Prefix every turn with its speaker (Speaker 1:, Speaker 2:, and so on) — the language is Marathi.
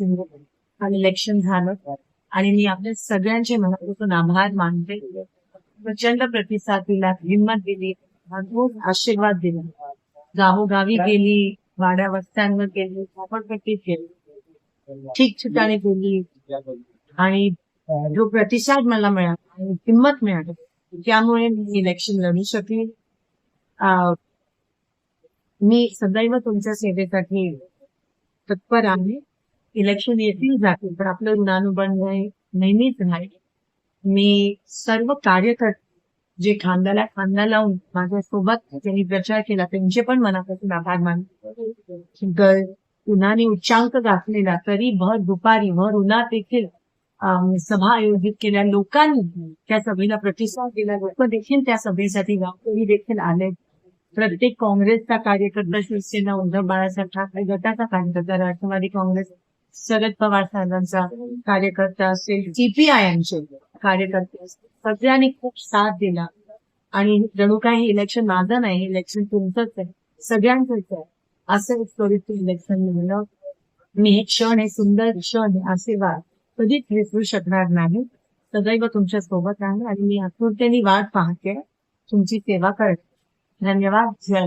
Speaker 1: आणि इलेक्शन झालं. आणि मी आपल्या सगळ्यांचे मनापासून आभार मानते. प्रचंड प्रतिसाद दिला हिंमत दिली भरपूर आशीर्वाद दिला. गावोगावी गेली वाड्या वस्त्यांवर गेली झोपडपट्टीत गेली ठिकठिकाणी गेली. आणि जो प्रतिसाद मला मिळाला आणि हिंमत मिळाली त्यामुळे मी इलेक्शन लढू शकले अं, मी सदैव तुमच्या सेवेसाठी तत्पर आहे. इलेक्शन येतील जातील पण आपलं ऋणानुबंध हे नेहमीच राहील मी सर्व कार्यकर्ते जे खांद्याला खांदा लावून माझ्या सोबत त्यांनी प्रचार केला त्यांचे पण मनापासून आभार मानले उन्हाने उच्चांक गाठलेला तरी भर दुपारी भर उन्हात देखील सभा आयोजित केल्या. लोकांनी त्या सभेला प्रतिसाद दिला. लोक देखील त्या सभेसाठी गावकरी देखील आले. प्रत्येक काँग्रेसचा कार्यकर्ता शिवसेना उद्धव बाळासाहेब ठाकरे गटाचा कार्यकर्ता राष्ट्रवादी काँग्रेस शरद पवार साहेबांचा कार्यकर्ता असेल सीपीआयएमचे कार्यकर्ते असतील सगळ्यांनी खूप साथ दिला. आणि जणू काय हे इलेक्शन माझं नाही इलेक्शन तुमचंच आहे सगळ्यांचंच आहे. असं एक त्वरित इलेक्शन मिळलं मी हे क्षण हे सुंदर क्षण हे आशीर्वाद कधीच विसरू शकणार नाही. सदैव तुमच्यासोबत राहणार आणि मी आतुरतेने वाट पाहते. तुमची सेवा करते. धन्यवाद जय